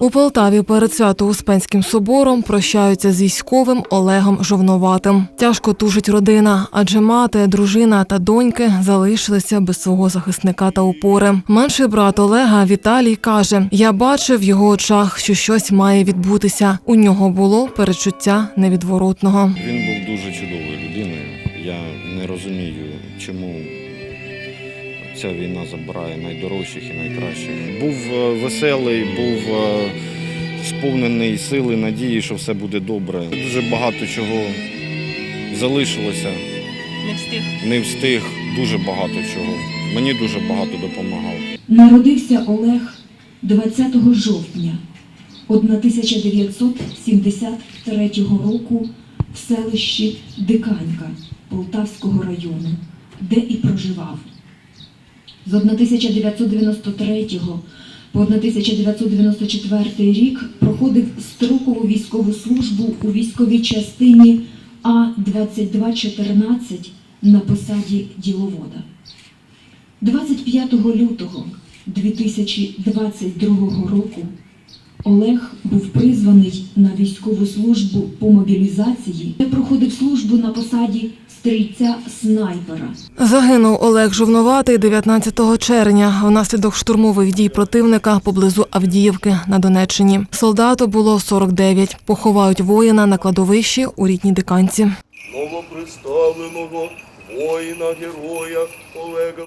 У Полтаві перед Свято-Успенським собором прощаються з військовим Олегом Жовноватим. Тяжко тужить родина, адже мати, дружина та доньки залишилися без свого захисника та опори. Менший брат Олега Віталій каже: Я бачив в його очах, що щось має відбутися. У нього було перечуття невідворотного. Він був дуже чудовою людиною. Я не розумію, чому ця війна забирає найдорожчих і найкращих. Був е, веселий, був е, сповнений сили, надії, що все буде добре. Дуже багато чого залишилося, Не встиг. не встиг, дуже багато чого. Мені дуже багато допомагав. Народився Олег 20 жовтня 1973 року в селищі Диканька Полтавського району, де і проживав. З 1993 по 1994 рік проходив строкову військову службу у військовій частині А-2214 на посаді діловода. 25 лютого 2022 року Олег був призваний на військову службу по мобілізації, де проходив службу на посаді стрільця снайпера. Загинув Олег Жовноватий 19 червня внаслідок штурмових дій противника поблизу Авдіївки на Донеччині. Солдату було 49. Поховають воїна на кладовищі у рідній диканці. новоприставленого воїна героя Олега